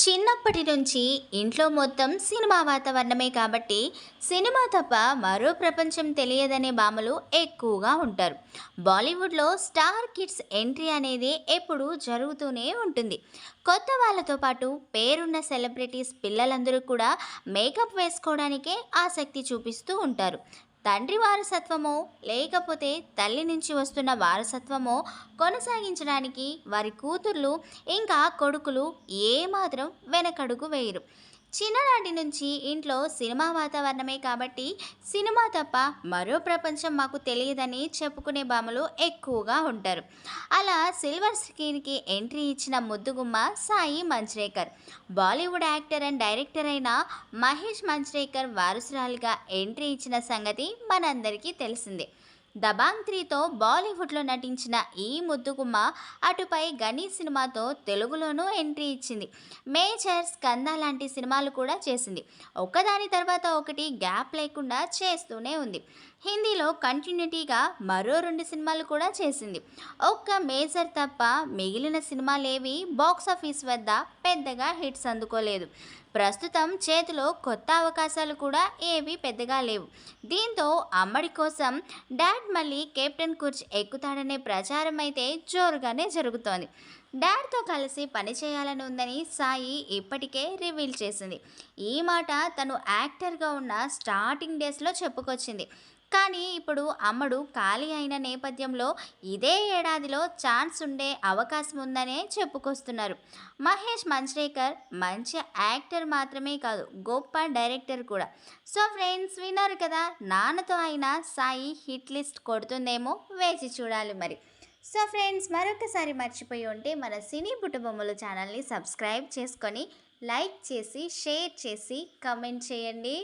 చిన్నప్పటి నుంచి ఇంట్లో మొత్తం సినిమా వాతావరణమే కాబట్టి సినిమా తప్ప మరో ప్రపంచం తెలియదనే భామలు ఎక్కువగా ఉంటారు. బాలీవుడ్లో స్టార్ కిడ్స్ ఎంట్రీ అనేది ఎప్పుడూ జరుగుతూనే ఉంటుంది. కొత్త వాళ్ళతో పాటు పేరున్న సెలబ్రిటీస్ పిల్లలందరూ కూడా మేకప్ వేసుకోవడానికే ఆసక్తి చూపిస్తూ ఉంటారు. తండ్రి వారసత్వమో లేకపోతే తల్లి నుంచి వస్తున్న వారసత్వమో కొనసాగించడానికి వారి కూతుర్లు ఇంకా కొడుకులు ఏమాత్రం వెనకడుగు వేయరు. చిన్ననాటి నుంచి ఇంట్లో సినిమా వాతావరణమే కాబట్టి సినిమా తప్ప మరో ప్రపంచం మాకు తెలియదని చెప్పుకునే భామలు ఎక్కువగా ఉంటారు. అలా సిల్వర్ స్క్రీన్కి ఎంట్రీ ఇచ్చిన ముద్దుగుమ్మ Sai Manjrekar Bollywood actor and director అయిన మహేష్ మంజ్రేకర్ వారసురాలుగా ఎంట్రీ ఇచ్చిన సంగతి మనందరికీ తెలిసిందే. దబాంగ్ త్రీతో బాలీవుడ్లో నటించిన ఈ ముద్దుగుమ్మ అటుపై గనీ సినిమాతో తెలుగులోనూ ఎంట్రీ ఇచ్చింది. మేజర్ స్కంద లాంటి సినిమాలు కూడా చేసింది. ఒకదాని తర్వాత ఒకటి గ్యాప్ లేకుండా చేస్తూనే ఉంది. హిందీలో కంటిన్యూటీగా మరో రెండు సినిమాలు కూడా చేసింది. ఒక్క మేజర్ తప్ప మిగిలిన సినిమాలేవి బాక్స్ ఆఫీస్ వద్ద పెద్దగా హిట్స్ అందుకోలేదు. ప్రస్తుతం చేతిలో కొత్త అవకాశాలు కూడా ఏవి పెద్దగా లేవు. దీంతో అమ్మడి కోసం డాడ్ మళ్ళీ కెప్టెన్ కుర్చ్ ఎక్కుతాడనే ప్రచారం అయితే జోరుగానే జరుగుతోంది. డాడ్తో కలిసి పనిచేయాలని ఉందని సాయి ఇప్పటికే రివీల్ చేసింది. ఈ మాట తను యాక్టర్గా ఉన్న స్టార్టింగ్ డేస్లో చెప్పుకొచ్చింది. కానీ ఇప్పుడు అమ్మడు ఖాళీ అయిన నేపథ్యంలో ఇదే ఏడాదిలో ఛాన్స్ ఉండే అవకాశం ఉందనే చెప్పుకొస్తున్నారు. మహేష్ మంజ్రేకర్ మంచి యాక్టర్ మాత్రమే కాదు గొప్ప డైరెక్టర్ కూడా. సో ఫ్రెండ్స్ విన్నారు కదా నాన్నతో అయినా సాయి హిట్ లిస్ట్ కొడుతుందేమో వేచి చూడాలి మరి. సో ఫ్రెండ్స్ మరొకసారి మర్చిపోయి ఉంటే మన సినీ కుటుంబములు ఛానల్ని సబ్స్క్రైబ్ చేసుకొని లైక్ చేసి షేర్ చేసి కమెంట్ చేయండి.